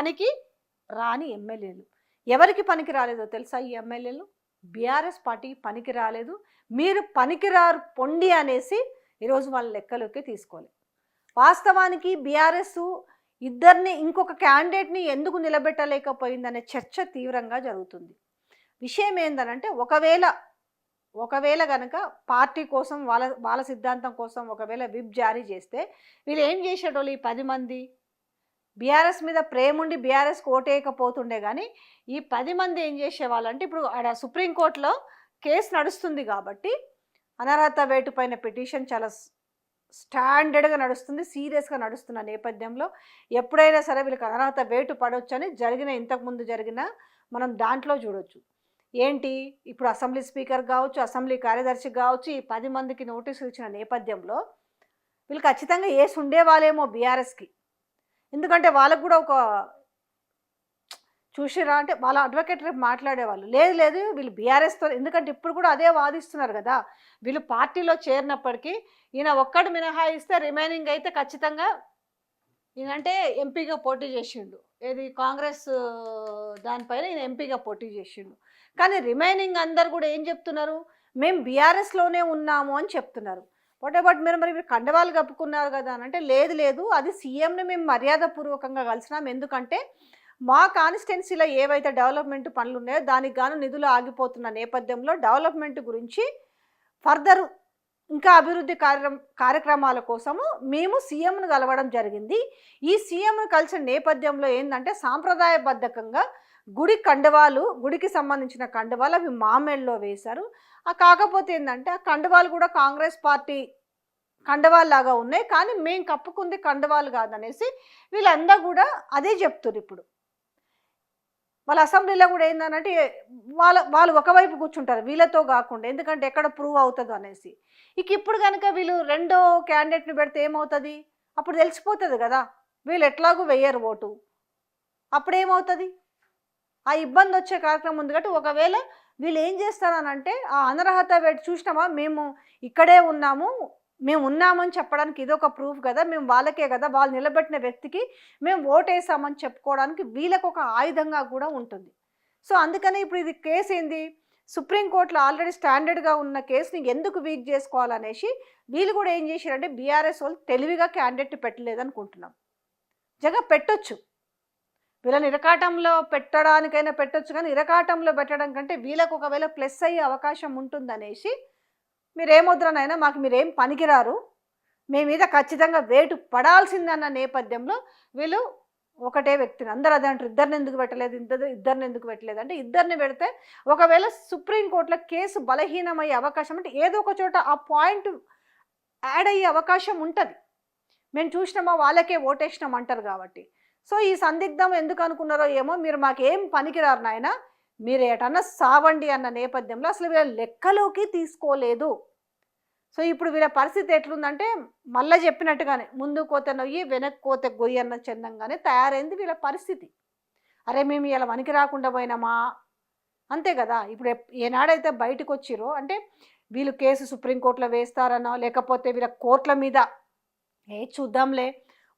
పనికి రాని ఎమ్మెల్యేలు. ఎవరికి పనికి రాలేదో తెలుసా ఈ ఎమ్మెల్యేలు? బీఆర్ఎస్ పార్టీ పనికి రాలేదు. మీరు పనికిరారు పొండి అనేసి ఈరోజు వాళ్ళ లెక్కలోకి తీసుకోవాలి వాస్తవానికి బీఆర్ఎస్ ఇద్దరిని ఇంకొక క్యాండిడేట్ని ఎందుకు నిలబెట్టలేకపోయిందనే చర్చ తీవ్రంగా జరుగుతుంది. విషయం ఏంటనంటే ఒకవేళ ఒకవేళ కనుక పార్టీ కోసం వాళ్ళ వాళ్ళ సిద్ధాంతం కోసం ఒకవేళ విప్ జారీ చేస్తే వీళ్ళు ఏం చేసేటోళ్ళు ఈ పది మంది? బీఆర్ఎస్ మీద ప్రేమ ఉండి బీఆర్ఎస్కి ఓటేయకపోతుండే కానీ ఈ పది మంది ఏం చేసేవాళ్ళంటే ఇప్పుడు ఆడ సుప్రీంకోర్టులో కేసు నడుస్తుంది కాబట్టి అనర్హత వేటు పైన పిటిషన్ చాలా స్టాండర్డ్గా నడుస్తుంది సీరియస్గా నడుస్తున్న నేపథ్యంలో ఎప్పుడైనా సరే వీళ్ళకి అనర్హత వేటు పడవచ్చని జరిగిన ఇంతకుముందు జరిగిన మనం దాంట్లో చూడొచ్చు. ఏంటి? ఇప్పుడు అసెంబ్లీ స్పీకర్ కావచ్చు అసెంబ్లీ కార్యదర్శి కావచ్చు ఈ పది మందికి నోటీసులు ఇచ్చిన నేపథ్యంలో వీళ్ళు ఖచ్చితంగా ఏసి ఉండేవాళ్ళేమో బీఆర్ఎస్కి. ఎందుకంటే వాళ్ళకు కూడా ఒక చూసిరా అంటే వాళ్ళ అడ్వకేట్ రేపు మాట్లాడేవాళ్ళు. లేదు లేదు వీళ్ళు బీఆర్ఎస్తో ఎందుకంటే ఇప్పుడు కూడా అదే వాదిస్తున్నారు కదా. వీళ్ళు పార్టీలో చేరినప్పటికీ ఈయన ఒక్కడు మినహాయిస్తే రిమైనింగ్ అయితే ఖచ్చితంగా ఈయనంటే ఎంపీగా పోటీ చేసిండు. ఏది కాంగ్రెస్ దానిపైన ఈయన ఎంపీగా పోటీ చేసిండు. కానీ రిమైనింగ్ అందరు కూడా ఏం చెప్తున్నారు? మేము బీఆర్ఎస్లోనే ఉన్నాము అని చెప్తున్నారు. బట్ మీరు మరి మీరు కండవాలు కప్పుకున్నారు కదా అని అంటే లేదు లేదు అది సీఎంని మేము మర్యాదపూర్వకంగా కలిసినాం. ఎందుకంటే మా కాన్స్టిట్యున్సీలో ఏవైతే డెవలప్మెంట్ పనులు ఉన్నాయో దానికి గాను నిధులు ఆగిపోతున్న నేపథ్యంలో డెవలప్మెంట్ గురించి ఫర్దర్ ఇంకా అభివృద్ధి కార్య కార్యక్రమాల కోసము మేము సీఎంను కలవడం జరిగింది. ఈ సీఎంను కలిసిన నేపథ్యంలో ఏంటంటే సాంప్రదాయబద్ధకంగా గుడి కండవాలు గుడికి సంబంధించిన కండవాలు అవి మామేళ్ళలో వేశారు. ఆ కాకపోతే ఏంటంటే ఆ కండవాలు కూడా కాంగ్రెస్ పార్టీ కండవాలు లాగా ఉన్నాయి. కానీ మేము కప్పుకుంది కండవాలు కాదనేసి వీళ్ళందరూ కూడా అదే చెప్తున్నారు ఇప్పుడు. వాళ్ళ అసెంబ్లీలో కూడా ఏంటంటే వాళ్ళ వాళ్ళు ఒకవైపు కూర్చుంటారు వీళ్ళతో కాకుండా. ఎందుకంటే ఎక్కడ ప్రూవ్ అవుతుందో అనేసి. ఇక ఇప్పుడు కనుక వీళ్ళు రెండో క్యాండిడేట్ని పెడితే ఏమవుతుంది? అప్పుడు తెలిసిపోతుంది కదా. వీళ్ళు ఎట్లాగూ వెయ్యరు ఓటు. అప్పుడు ఏమవుతుంది ఆ ఇబ్బంది వచ్చే కార్యక్రమం ఉంది కాబట్టి ఒకవేళ వీళ్ళు ఏం చేస్తారనంటే ఆ అనర్హత వేటు చూసినామా మేము ఇక్కడే ఉన్నాము. మేము ఉన్నామని చెప్పడానికి ఇదొక ప్రూఫ్ కదా. మేము వాళ్ళకే కదా. వాళ్ళు నిలబెట్టిన వ్యక్తికి మేము ఓటేసామని చెప్పుకోవడానికి వీళ్ళకు ఒక ఆయుధంగా కూడా ఉంటుంది. సో అందుకనే ఇప్పుడు ఇది కేసు ఏంది? సుప్రీంకోర్టులో ఆల్రెడీ స్టాండర్డ్గా ఉన్న కేసుని ఎందుకు వీక్ చేసుకోవాలనేసి వీళ్ళు కూడా ఏం చేశారంటే బీఆర్ఎస్ వాళ్ళు తెలివిగా క్యాండిడేట్ పెట్టలేదనుకుంటున్నాం. జగ పెట్టొచ్చు. వీళ్ళని ఇరకాటంలో పెట్టడానికైనా పెట్టొచ్చు కానీ ఇరకాటంలో పెట్టడం కంటే వీళ్ళకు ఒకవేళ ప్లస్ అయ్యే అవకాశం ఉంటుందనేసి మీరేమొద్దురనైనా మాకు మీరేం పనికిరారు. మీ మీద ఖచ్చితంగా వేటు పడాల్సిందన్న నేపథ్యంలో వీళ్ళు ఒకటే వ్యక్తిని. అందరూ అదే అంటారు ఇద్దరిని ఎందుకు పెట్టలేదు ఇద్దరు ఇద్దరిని ఎందుకు పెట్టలేదు అంటే ఇద్దరిని పెడితే ఒకవేళ సుప్రీంకోర్టులో కేసు బలహీనమయ్యే అవకాశం అంటే ఏదో ఒక చోట ఆ పాయింట్ యాడ్ అయ్యే అవకాశం ఉంటుంది. మేము చూసినామా వాళ్ళకే ఓటేసినాం అంటారు కాబట్టి. సో ఈ సందిగ్ధం ఎందుకు అనుకున్నారో ఏమో మీరు మాకేం పనికిరారు నాయన మీరు ఏటన్నా సావండి అన్న నేపథ్యంలో అసలు వీళ్ళ లెక్కలోకి తీసుకోలేదు. సో ఇప్పుడు వీళ్ళ పరిస్థితి ఎట్లుందంటే మళ్ళీ చెప్పినట్టుగానే ముందు కోత నొయ్యి వెనక్కి కోత గొయ్యి అన్న చందంగానే తయారైంది వీళ్ళ పరిస్థితి. అరే మేము ఇలా వనికి రాకుండా పోయినామా? అంతే కదా. ఇప్పుడు ఏనాడైతే బయటకు వచ్చిరో అంటే వీళ్ళు కేసు సుప్రీంకోర్టులో వేస్తారనో లేకపోతే వీళ్ళ కోర్టుల మీద ఏ చూద్దాంలే.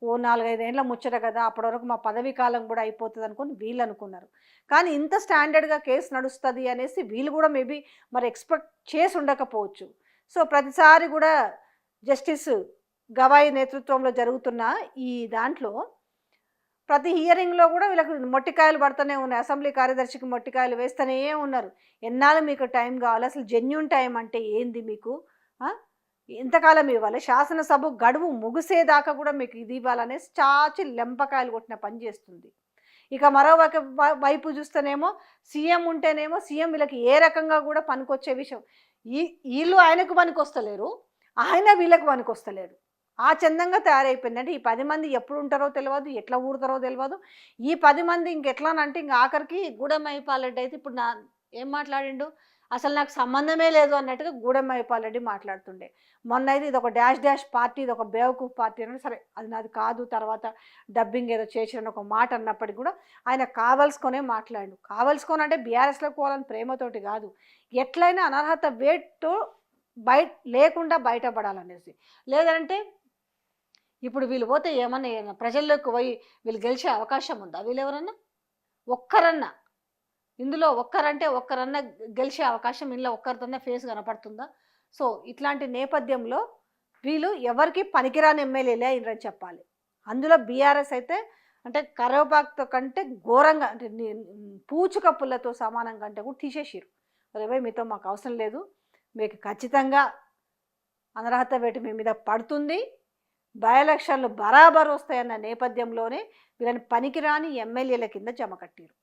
ఓ నాలుగైదేళ్ళ ముచ్చట కదా అప్పటి వరకు మా పదవీ కాలం కూడా అయిపోతుంది అనుకుని వీళ్ళు అనుకున్నారు కానీ ఇంత స్టాండర్డ్గా కేసు నడుస్తుంది అనేసి వీళ్ళు కూడా మేబీ మరి ఎక్స్పెక్ట్ చేసి ఉండకపోవచ్చు. సో ప్రతిసారి కూడా జస్టిస్ గవాయి నేతృత్వంలో జరుగుతున్న ఈ దాంట్లో ప్రతి హియరింగ్లో కూడా వీళ్ళకి మొట్టికాయలు పడుతూనే ఉన్నాయి. అసెంబ్లీ కార్యదర్శికి మొట్టికాయలు వేస్తూనే ఉన్నారు. ఎన్నాళ్ళు మీకు టైం కావాలి? అసలు జెన్యున్ టైం అంటే ఏంది మీకు? ఎంతకాలం ఇవ్వాలి. శాసనసభ గడువు ముగిసేదాకా కూడా మీకు ఇది ఇవ్వాలనేసి చాచి లెంపకాయలు కొట్టిన పని చేస్తుంది. ఇక మరోవైపు వైపు చూస్తేనేమో సీఎం ఉంటేనేమో సీఎం వీళ్ళకి ఏ రకంగా కూడా పనికొచ్చే విషయం. ఈ వీళ్ళు ఆయనకు పనికొస్తలేరు ఆయన వీళ్ళకి పనికొస్తలేరు. ఆ చందంగా తయారైపోయిందంటే ఈ పది మంది ఎప్పుడు ఉంటారో తెలియదు ఎట్లా ఊడతారో తెలియదు ఈ పది మంది ఇంకెట్లానంటే ఇంక ఆఖరికి గూడెం అయితే ఇప్పుడు నా ఏం మాట్లాడిండు? అసలు నాకు సంబంధమే లేదు అన్నట్టుగా గూడెం రెడ్డి మాట్లాడుతుండే. మొన్న అయితే ఇది ఒక డాష్ డాష్ పార్టీ ఇది ఒక బేవకూఫ్ పార్టీ అని సరే అది నాది కాదు తర్వాత డబ్బింగ్ ఏదో చేసిన ఒక మాట అన్నప్పటికీ కూడా ఆయన కావలసుకొనే మాట్లాడు కావలసుకొని అంటే బీఆర్ఎస్లోకి పోవాలని ప్రేమతోటి కాదు. ఎట్లయినా అనర్హత వేటు బయట లేకుండా బయటపడాలనేసి. లేదంటే ఇప్పుడు వీళ్ళు పోతే ఏమన్నా ఏమన్నా ప్రజల్లోకి పోయి వీళ్ళు గెలిచే అవకాశం ఉందా? వీళ్ళు ఎవరన్నా ఒక్కరన్నా. ఇందులో ఒక్కరంటే ఒక్కరన్నా గెలిచే అవకాశం ఇందులో ఒక్కరితోనే ఫేస్ కనపడుతుందా? సో ఇట్లాంటి నేపథ్యంలో వీళ్ళు ఎవరికి పనికిరాని ఎమ్మెల్యేలే అయినరని చెప్పాలి. అందులో బీఆర్ఎస్ అయితే అంటే కరివేపాకుతో కంటే ఘోరంగా అంటే ని- పూచుక పుల్లతో సమానం కంటే కూడా తీసేసిరు రేవై మీతో మాకు అవసరం లేదు. మీకు ఖచ్చితంగా అనర్హత వేటు మీ మీద పడుతుంది. బై ఎలక్షన్లు బరాబర్ వస్తాయన్న నేపథ్యంలోనే వీళ్ళని పనికిరాని ఎమ్మెల్యేల కింద జమ కట్టిరు